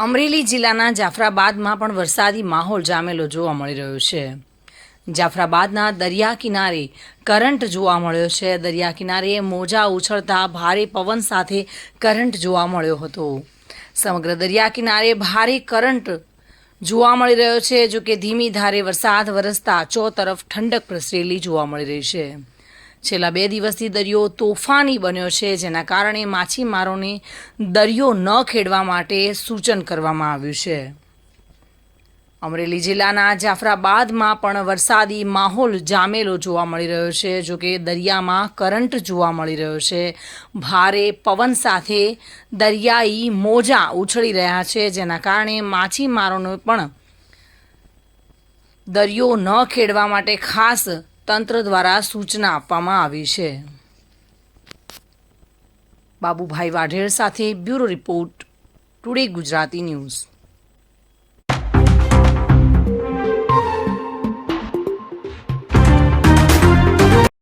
અમરેલી જિલ્લાના જાફરાબાદમાં પણ વરસાદી માહોલ જામેલો જોવા મળી રહ્યો છે. જાફરાબાદના દરિયા કિનારે કરંટ જોવા મળ્યો છે. દરિયા કિનારે મોજા ઉછળતા ભારે પવન સાથે કરંટ જોવા મળ્યો હતો. સમગ્ર દરિયા કિનારે ભારે કરંટ જોવા મળી રહ્યો છે જો કે ધીમી ધારે વરસાદ વરસતા ચો તરફ ઠંડક પ્રસરેલી જોવા મળી રહી છે. છેલ્લા બે દિવસથી દરિયો તોફાની બન્યો છે, જેના કારણે માછીમારોને દરિયો ન ખેડવા માટે સૂચન કરવામાં આવ્યું છે. અમરેલી જિલ્લાના જાફરાબાદમાં પણ વરસાદી માહોલ જામેલો જોવા મળી રહ્યો છે, જો કે દરિયામાં કરંટ જોવા મળી રહ્યો છે. ભારે પવન સાથે દરિયાઈ મોજા ઉછળી રહ્યા છે, જેના કારણે માછીમારોને પણ દરિયો ન ખેડવા માટે ખાસ તંત્ર દ્વારા સૂચના આપવામાં આવી છે. બાબુભાઈ વાઢેર સાથે bureau report today Gujarati news.